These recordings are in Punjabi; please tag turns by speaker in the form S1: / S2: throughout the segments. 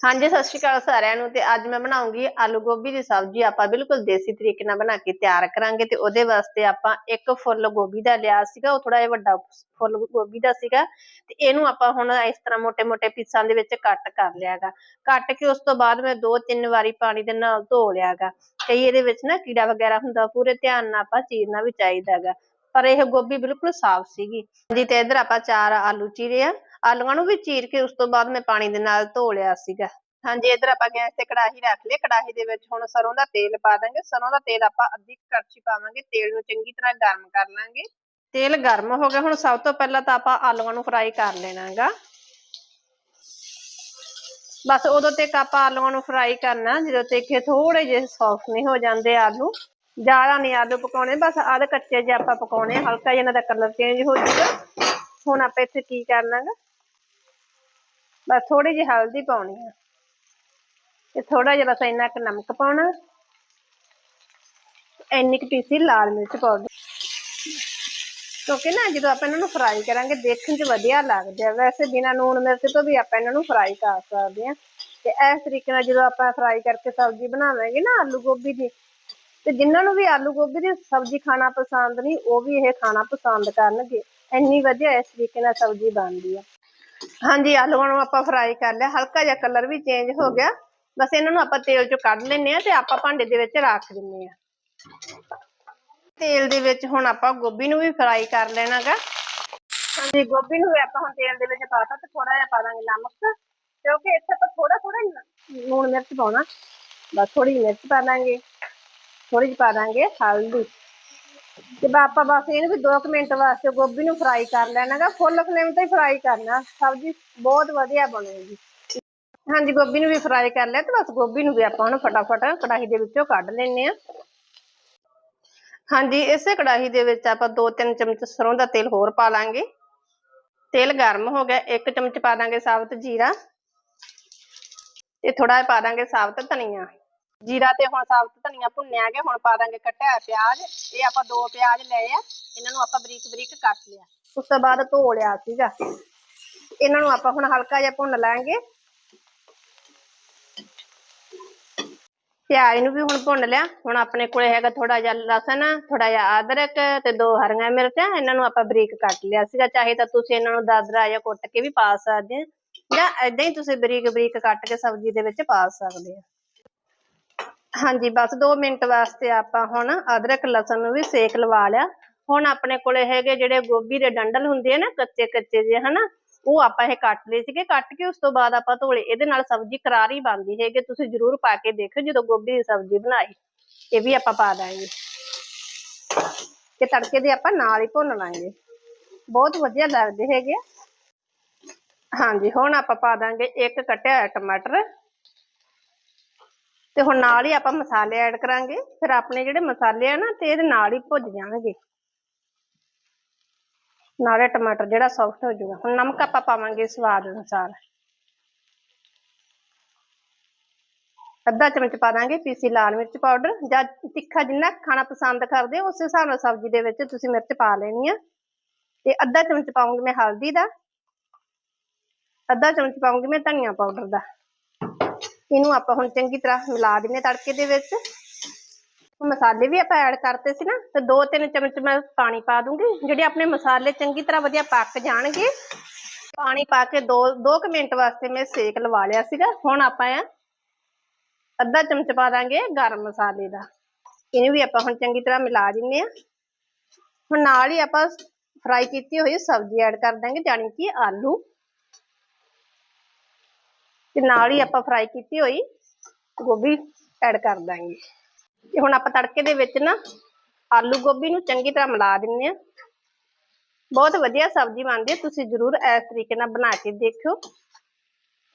S1: ਹਾਂਜੀ, ਸਤਿ ਸ਼੍ਰੀ ਅਕਾਲ ਸਾਰਿਆਂ ਨੂੰ ਤੇ ਅੱਜ ਮੈਂ ਬਣਾਉਂਗੀ ਆਲੂ ਗੋਭੀ ਦੀ ਸਬਜ਼ੀ। ਆਪਾਂ ਬਿਲਕੁਲ ਦੇਸੀ ਤਰੀਕੇ ਨਾਲ ਬਣਾ ਕੇ ਤਿਆਰ ਕਰਾਂਗੇ ਤੇ ਉਹਦੇ ਵਾਸਤੇ ਆਪਾਂ ਇੱਕ ਫੁੱਲ ਗੋਭੀ ਦਾ ਲਿਆ ਸੀਗਾ, ਉਹ ਥੋੜਾ ਜਿਹਾ ਵੱਡਾ ਫੁੱਲ ਗੋਭੀ ਦਾ ਸੀਗਾ ਤੇ ਇਹਨੂੰ ਆਪਾਂ ਹੁਣ ਇਸ ਤਰ੍ਹਾਂ ਮੋٹੇ-ਮੋٹੇ ਪੀਸਾਂ ਦੇ ਵਿੱਚ ਕੱਟ ਕਰ ਲਿਆਗਾ। ਕੱਟ ਕੇ ਉਸ ਤੋਂ ਬਾਅਦ ਮੈਂ ਦੋ ਤਿੰਨ ਵਾਰੀ ਪਾਣੀ ਦੇ ਨਾਲ ਧੋ ਲਿਆਗਾ। ਕਈ ਇਹਦੇ ਵਿੱਚ ਨਾ ਕੀੜਾ ਵਗੈਰਾ ਹੁੰਦਾ, ਪੂਰੇ ਧਿਆਨ ਨਾਲ ਆਪਾਂ ਚੀਰਨਾ ਵੀ ਚਾਹੀਦਾਗਾ ਪਰ ਇਹ ਗੋਭੀ ਬਿਲਕੁਲ ਸਾਫ਼ ਸੀਗੀ। ਜੀ ਤੇ ਇਧਰ ਆਪਾਂ ਚਾਰ ਆਲੂ ਚੀਰੇ ਆ। ਆਲੂਆਂ ਨੂੰ ਵੀ ਚੀਰ ਕੇ ਉਸ ਤੋਂ ਬਾਅਦ ਮੈਂ ਪਾਣੀ ਦੇ ਨਾਲ ਧੋ ਲਿਆ ਸੀਗਾ। ਹਾਂਜੀ ਇਧਰ ਆਪਾਂ ਗੈਸ ਤੇ ਕੜਾਹੀ ਰੱਖ ਲਈ। ਕੜਾਹੀ ਦੇ ਵਿੱਚ ਹੁਣ ਸਰੋਂ ਦਾ ਤੇਲ ਪਾ ਦਾਂਗੇ। ਸਰੋਂ ਦਾ ਤੇਲ ਆਪਾਂ ਅੱਧੀ ਕੜਛੀ ਪਾਵਾਂਗੇ। ਤੇਲ ਨੂੰ ਚੰਗੀ ਤਰ੍ਹਾਂ ਗਰਮ ਕਰ ਲਾਂਗੇ। ਤੇਲ ਗਰਮ ਹੋ ਗਿਆ। ਹੁਣ ਸਭ ਤੋਂ ਪਹਿਲਾਂ ਤਾਂ ਆਪਾਂ ਆਲੂਆਂ ਨੂੰ ਫਰਾਈ ਕਰ ਲੈਣਾਗਾ। ਬਸ ਉਦੋਂ ਤੱਕ ਆਪਾਂ ਆਲੂਆਂ ਨੂੰ ਫਰਾਈ ਕਰਨਾ ਜਦੋਂ ਤੱਕ ਇਹ ਥੋੜੇ ਜਿਹੇ ਸੌਫਟ ਨਹੀਂ ਹੋ ਜਾਂਦੇ ਆਲੂ। ਜ਼ਿਆਦਾ ਨਹੀਂ ਆਲੂ ਪਕਾਉਣੇ ਬਸ ਆਧ ਕੱਚੇ ਜੇ ਆਪਾਂ ਪਕਾਉਣੇ ਆ, ਹਲਕਾ ਜਿਹਾ ਇਹਨਾਂ ਦਾ ਕਲਰ ਚੇਂਜ ਹੋ ਜਾਊਗਾ। ਹੁਣ ਆਪਾਂ ਇੱਥੇ ਕੀ ਕਰਨਾਗਾ? ਬਸ ਥੋੜੀ ਜਿਹੀ ਹਲਦੀ ਪਾਉਣੀ ਆ। ਤੇ ਥੋੜਾ ਜਿਹਾ ਬਸ ਇੰਨਾ ਕੁ ਨਮਕ ਪਾਉਣਾ। ਇੰਨੀ ਕੁ ਪੀਸੀ ਲਾਲ ਮਿਰਚ ਪਾਉਣੀ ਕਿਉਂਕਿ ਨਾ ਜਦੋਂ ਆਪਾਂ ਇਹਨਾਂ ਨੂੰ ਫਰਾਈ ਕਰਾਂਗੇ, ਦੇਖਣ 'ਚ ਵਧੀਆ ਲੱਗਦੇ ਆ। ਵੈਸੇ ਬਿਨਾਂ ਨੂਣ ਮਿਰਚ ਤੋਂ ਵੀ ਆਪਾਂ ਇਹਨਾਂ ਨੂੰ ਫਰਾਈ ਕਰ ਸਕਦੇ ਆ। ਤੇ ਇਸ ਤਰੀਕੇ ਨਾਲ ਜਦੋਂ ਆਪਾਂ ਫਰਾਈ ਕਰਕੇ ਸਬਜ਼ੀ ਬਣਾਵਾਂਗੇ ਨਾ ਆਲੂ ਗੋਭੀ ਦੀ, ਤੇ ਜਿਨ੍ਹਾਂ ਨੂੰ ਵੀ ਆਲੂ ਗੋਭੀ ਦੀ ਸਬਜ਼ੀ ਖਾਣਾ ਪਸੰਦ ਨਹੀਂ, ਉਹ ਵੀ ਇਹ ਖਾਣਾ ਪਸੰਦ ਕਰਨਗੇ। ਇੰਨੀ ਵਧੀਆ ਇਸ ਤਰੀਕੇ ਨਾਲ ਸਬਜ਼ੀ ਬਣਦੀ ਆ। ਹਾਂਜੀ ਆਲੂਆਂ ਨੂੰ ਆਪਾਂ ਫਰਾਈ ਕਰ ਲਿਆ। ਹਲਕਾ ਜਿਹਾ ਕਲਰ ਵੀ ਚੇਂਜ ਹੋ ਗਿਆ। ਬਸ ਇਹਨਾਂ ਨੂੰ ਆਪਾਂ ਤੇਲ ਚੋਂ ਕੱਢ ਲੈਨੇ ਆ ਤੇ ਆਪਾਂ ਭਾਂਡੇ ਦੇ ਵਿੱਚ ਰੱਖ ਦਿੰਨੇ ਆ ਤੇਲ ਦੇ ਵਿੱਚ ਹੁਣ ਆਪਾਂ ਗੋਭੀ ਨੂੰ ਵੀ ਫਰਾਈ ਕਰ ਲੈਣਾਗਾ। ਹਾਂਜੀ, ਗੋਭੀ ਨੂੰ ਵੀ ਆਪਾਂ ਹੁਣ ਤੇਲ ਦੇ ਵਿੱਚ ਪਾਤਾ ਤੇ ਥੋੜਾ ਜਿਹਾ ਪਾ ਦਾਂਗੇ ਨਮਕ। ਕਿਉਂਕਿ ਇੱਥੇ ਆਪਾਂ ਥੋੜਾ ਥੋੜਾ ਲੂਣ ਮਿਰਚ ਪਾਉਣਾ। ਬਸ ਥੋੜੀ ਜਿਹੀ ਮਿਰਚ ਪਾ ਦਾਂਗੇ। ਥੋੜੀ ਜਿਹੀ ਪਾ ਦਾਂਗੇ ਹਲਦੀ। ਤੇ ਆਪਾਂ ਬਸ ਇਹਨੂੰ ਵੀ 2 ਮਿੰਟ ਵਾਸਤੇ ਗੋਭੀ ਨੂੰ ਫਰਾਈ ਕਰ ਲੈਣਾਗਾ ਫੁੱਲ ਫਲੇਮ ਤੇ ਫਰਾਈ ਕਰਨਾ। ਸਬਜ਼ੀ ਬਹੁਤ ਵਧੀਆ ਬਣੇਗੀ। ਹਾਂਜੀ, ਗੋਭੀ ਨੂੰ ਵੀ ਫਰਾਈ ਕਰ ਲਿਆ ਤੇ ਬਸ ਗੋਭੀ ਨੂੰ ਵੀ ਆਪਾਂ ਹੁਣ ਫਟਾਫਟ ਕੜਾਹੀ ਦੇ ਵਿੱਚੋਂ ਕੱਢ ਲੈਨੇ ਆ ਹਾਂਜੀ, ਇਸੇ ਕੜਾਹੀ ਦੇ ਵਿੱਚ ਆਪਾਂ 2-3 ਚਮਚ ਸਰੋਂ ਦਾ ਤੇਲ ਹੋਰ ਪਾ ਲਾਂਗੇ। ਤੇਲ ਗਰਮ ਹੋ ਗਿਆ, ਇੱਕ ਚਮਚ ਪਾ ਦਾਂਗੇ ਸਾਬਤ ਜੀਰਾ। ਤੇ ਥੋੜਾ ਜਿਹਾ ਪਾ ਦਾਂਗੇ ਸਾਬਤ ਧਨੀਆ। ਜੀਰਾ ਤੇ ਹੁਣ ਸਾਬਤ ਧਨੀਆ ਭੁੰਨਿਆ ਗਿਆ ਹੁਣ ਪਾ ਦਾਂਗੇ ਕੱਟਿਆ ਪਿਆਜ਼। ਇਹ ਆਪਾਂ ਦੋ ਪਿਆਜ਼ ਲਏ ਆ। ਇਹਨਾਂ ਨੂੰ ਆਪਾਂ ਬਰੀਕ ਬਰੀਕ ਕੱਟ ਲਿਆ। ਉਸ ਤੋਂ ਬਾਅਦ ਧੋ ਲਿਆ ਸੀਗਾ। ਇਹਨਾਂ ਨੂੰ ਆਪਾਂ ਹੁਣ ਹਲਕਾ ਜਿਹਾ ਭੁੰਨ ਲਾਂਗੇ। ਪਿਆਜ਼ ਨੂੰ ਵੀ ਹੁਣ ਭੁੰਨ ਲਿਆ। ਹੁਣ ਆਪਣੇ ਕੋਲੇ ਹੈਗਾ ਥੋੜਾ ਜਿਹਾ ਲਸਣ ਥੋੜਾ ਜਿਹਾ ਅਦਰਕ ਤੇ ਦੋ ਹਰੀਆਂ ਮਿਰਚਾਂ। ਇਹਨਾਂ ਨੂੰ ਆਪਾਂ ਬਰੀਕ ਕੱਟ ਲਿਆ ਸੀਗਾ। ਚਾਹੇ ਤਾਂ ਤੁਸੀਂ ਇਹਨਾਂ ਨੂੰ ਦਾਦਰਾ ਜਾਂ ਕੁੱਟ ਕੇ ਵੀ ਪਾ ਸਕਦੇ ਆ। ਜਾਂ ਏਦਾਂ ਹੀ ਤੁਸੀਂ ਬਰੀਕ ਬਰੀਕ ਕੱਟ ਕੇ ਸਬਜ਼ੀ ਦੇ ਵਿੱਚ ਪਾ ਸਕਦੇ ਆ। ਹਾਂਜੀ, ਬਸ 2 ਮਿੰਟ ਵਾਸਤੇ ਆਪਾਂ ਹੁਣ ਅਦਰਕ, ਲਸਣ ਨੂੰ ਵੀ ਸੇਕ ਲਵਾ ਲਿਆ। ਹੁਣ ਆਪਣੇ ਕੋਲੇ ਹੈਗੇ ਜਿਹੜੇ ਗੋਭੀ ਦੇ ਡੰਡਲ ਹੁੰਦੇ ਆ ਨਾ ਕੱਚੇ ਕੱਚੇ ਜਿਹੇ, ਹਨਾ, ਉਹ ਆਪਾਂ ਇਹ ਕੱਟ ਲਏ ਸੀਗੇ। ਕੱਟ ਕੇ ਉਸ ਤੋਂ ਬਾਅਦ ਆਪਾਂ ਧੋਲੇ। ਇਹਦੇ ਨਾਲ ਸਬਜ਼ੀ ਕਰਾਰੀ ਬਣਦੀ ਹੈਗੀ। ਤੁਸੀਂ ਜਰੂਰ ਪਾ ਕੇ ਦੇਖਿਓ ਜਦੋਂ ਗੋਭੀ ਦੀ ਸਬਜ਼ੀ ਬਣਾਈ। ਇਹ ਵੀ ਆਪਾਂ ਪਾ ਦਾਂਗੇ। ਤੇ ਤੜਕੇ ਦੇ ਆਪਾਂ ਨਾਲ ਹੀ ਭੁੰਨ ਲਾਂਗੇ। ਬਹੁਤ ਵਧੀਆ ਲੱਗਦੇ ਹੈਗੇ ਆ। ਹਾਂਜੀ, ਹੁਣ ਆਪਾਂ ਪਾ ਦਾਂਗੇ ਇੱਕ ਕੱਟਿਆ ਹੋਇਆ ਟਮਾਟਰ। ਤੇ ਹੁਣ ਨਾਲ ਹੀ ਆਪਾਂ ਮਸਾਲੇ ਐਡ ਕਰਾਂਗੇ। ਫਿਰ ਆਪਣੇ ਜਿਹੜੇ ਮਸਾਲੇ ਆ ਨਾ, ਤੇ ਇਹਦੇ ਨਾਲ ਹੀ ਭੁੱਜ ਜਾਣਗੇ। ਨਾਲੇ ਟਮਾਟਰ ਜਿਹੜਾ ਸੌਫਟ ਹੋ ਜਾਊਗਾ। ਹੁਣ ਨਮਕ ਆਪਾਂ ਪਾਵਾਂਗੇ ਸਵਾਦ ਅਨੁਸਾਰ। ਅੱਧਾ ਚਮਚ ਪਾ ਦਾਂਗੇ ਪੀਸੀ ਲਾਲ ਮਿਰਚ ਪਾਊਡਰ ਜਾਂ ਤਿੱਖਾ ਜਿੰਨਾ ਖਾਣਾ ਪਸੰਦ ਕਰਦੇ ਹੋ, ਉਸੇ ਹਿਸਾਬ ਨਾਲ ਸਬਜ਼ੀ ਦੇ ਵਿੱਚ ਤੁਸੀਂ ਮਿਰਚ ਪਾ ਲੈਣੀ ਆ। ਤੇ ਅੱਧਾ ਚਮਚ ਪਾਉਂਗੀ ਮੈਂ ਹਲਦੀ ਦਾ। ਅੱਧਾ ਚਮਚ ਪਾਉਂਗੀ ਮੈਂ ਧਨੀਆ ਪਾਊਡਰ ਦਾ। ਇਹਨੂੰ ਆਪਾਂ ਹੁਣ ਚੰਗੀ ਤਰ੍ਹਾਂ ਮਿਲਾ ਦਿੰਨੇ ਤੜਕੇ ਦੇ ਵਿੱਚ। ਮਸਾਲੇ ਵੀ ਆਪਾਂ ਐਡ ਕਰਤੇ ਸੀ ਨਾ, ਤੇ 2-3 ਚਮਚ ਮੈਂ ਪਾਣੀ ਪਾ ਦੂੰਗੀ। ਜਿਹੜੇ ਆਪਣੇ ਮਸਾਲੇ ਚੰਗੀ ਤਰ੍ਹਾਂ ਵਧੀਆ ਪੱਕ ਜਾਣਗੇ, ਪਾਣੀ ਪਾ ਕੇ 2 2 ਮਿੰਟ ਵਾਸਤੇ ਮੈਂ ਸੇਕ ਲਵਾ ਲਿਆ ਸੀਗਾ। ਹੁਣ ਆਪਾਂ ਆ ਅੱਧਾ ਚਮਚ ਪਾ ਦਾਂਗੇ ਗਰਮ ਮਸਾਲੇ ਦਾ। ਇਹਨੂੰ ਵੀ ਆਪਾਂ ਹੁਣ ਚੰਗੀ ਤਰ੍ਹਾਂ ਮਿਲਾ ਦਿੰਨੇ ਆ ਹੁਣ ਨਾਲ ਹੀ ਆਪਾਂ ਫਰਾਈ ਕੀਤੀ ਹੋਈ ਸਬਜ਼ੀ ਐਡ ਕਰ ਦਾਂਗੇ, ਜਾਣੀ ਕਿ ਆਲੂ। ਤੇ ਨਾਲ ਹੀ ਆਪਾਂ ਫਰਾਈ ਕੀਤੀ ਹੋਈ, ਗੋਭੀ ਐਡ ਕਰ ਦਾਂਗੇ। ਤੇ ਹੁਣ ਆਪਾਂ ਤੜਕੇ ਦੇ ਵਿੱਚ ਨਾ ਆਲੂ ਗੋਭੀ ਨੂੰ ਚੰਗੀ ਤਰ੍ਹਾਂ ਮਿਲਾ ਦਿੰਨੇ ਆ। ਬਹੁਤ ਵਧੀਆ ਸਬਜ਼ੀ ਬਣਦੀ ਹੈ ਤੁਸੀਂ ਜਰੂਰ ਇਸ ਤਰੀਕੇ ਨਾਲ ਬਣਾ ਕੇ ਦੇਖਿਓ।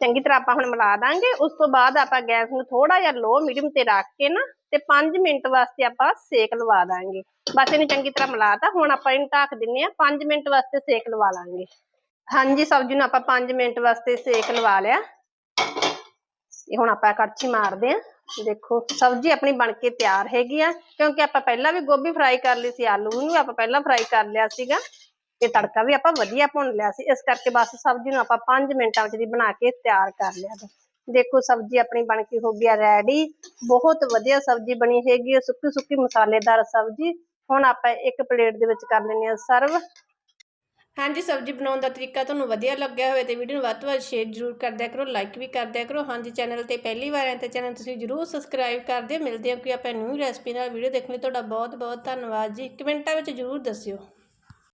S1: ਚੰਗੀ ਤਰ੍ਹਾਂ ਆਪਾਂ ਹੁਣ ਮਿਲਾ ਦਾਂਗੇ। ਉਸ ਤੋਂ ਬਾਅਦ ਆਪਾਂ ਗੈਸ ਨੂੰ ਥੋੜਾ ਜਿਹਾ ਲੋ ਮੀਡੀਅਮ ਤੇ ਰੱਖ ਕੇ ਨਾ ਤੇ 5 ਮਿੰਟ ਵਾਸਤੇ ਆਪਾਂ ਸੇਕ ਲਵਾ ਦਾਂਗੇ। ਬਸ ਇਹਨੂੰ ਚੰਗੀ ਤਰ੍ਹਾਂ ਮਿਲਾਤਾ। ਹੁਣ ਆਪਾਂ ਇਹਨੂੰ ਢੱਕ ਦਿੰਨੇ ਆ। 5 ਮਿੰਟ ਵਾਸਤੇ ਸੇਕ ਲਵਾ ਲਾਂਗੇ। ਹਾਂਜੀ, ਸਬਜ਼ੀ ਨੂੰ ਆਪਾਂ 5 ਮਿੰਟ ਵਾਸਤੇ ਸੇਕ ਲਵਾ ਲਿਆ। ਇਹ ਹੁਣ ਆਪਾਂ ਕੜਛੀ ਮਾਰਦੇ ਆ ਦੇਖੋ, ਸਬਜ਼ੀ ਆਪਣੀ ਬਣ ਕੇ ਤਿਆਰ ਹੈਗੀ ਆ। ਕਿਉਂਕਿ ਆਪਾਂ ਪਹਿਲਾਂ ਵੀ ਗੋਭੀ ਫਰਾਈ ਕਰ ਲਈ ਸੀ, ਆਲੂ ਨੂੰ ਆਪਾਂ ਪਹਿਲਾਂ ਫਰਾਈ ਕਰ ਲਿਆ ਸੀਗਾ। ਤੇ ਤੜਕਾ ਵੀ ਆਪਾਂ ਵਧੀਆ ਭੁੰਨ ਲਿਆ ਸੀ। ਇਸ ਕਰਕੇ ਬਸ ਸਬਜ਼ੀ ਨੂੰ ਆਪਾਂ 5 ਮਿੰਟਾਂ ਵਿੱਚ ਦੀ ਬਣਾ ਕੇ ਤਿਆਰ ਕਰ ਲਿਆ ਦੇਖੋ, ਸਬਜ਼ੀ ਆਪਣੀ ਬਣ ਕੇ ਹੋ ਗਈ ਆ ਰੈਡੀ। ਬਹੁਤ ਵਧੀਆ ਸਬਜ਼ੀ ਬਣੀ ਹੈਗੀ ਆ। ਸੁੱਕੀ ਸੁੱਕੀ ਮਸਾਲੇਦਾਰ ਸਬਜ਼ੀ। ਹੁਣ ਆਪਾਂ ਇੱਕ ਪਲੇਟ ਦੇ ਵਿੱਚ ਕਰ ਲੈਂਦੇ ਆ ਸਰਵ। ਹਾਂਜੀ, ਸਬਜ਼ੀ ਬਣਾਉਣ ਦਾ ਤਰੀਕਾ ਤੁਹਾਨੂੰ ਵਧੀਆ ਲੱਗਿਆ ਹੋਵੇ ਤੇ ਵੀਡੀਓ ਨੂੰ ਵੱਧ ਤੋਂ ਵੱਧ ਸ਼ੇਅਰ ਜ਼ਰੂਰ ਕਰ ਦਿਆ ਕਰੋ ਲਾਈਕ ਵੀ ਕਰ ਦਿਆ ਕਰੋ। ਹਾਂਜੀ ਚੈਨਲ ਤੇ ਪਹਿਲੀ ਵਾਰ ਆਏ ਤਾਂ ਚੈਨਲ ਤੁਸੀਂ ਜ਼ਰੂਰ ਸਬਸਕ੍ਰਾਈਬ ਕਰ ਦਿਓ। ਮਿਲਦੇ ਹਾਂ ਕਿ ਆਪਾਂ ਨਿਊ ਰੈਸਪੀ ਨਾਲ। ਵੀਡੀਓ ਦੇਖਣ ਲਈ ਤੁਹਾਡਾ ਬਹੁਤ ਬਹੁਤ ਧੰਨਵਾਦ ਜੀ। ਕਮੈਂਟਾਂ ਵਿੱਚ ਜ਼ਰੂਰ ਦੱਸਿਓ।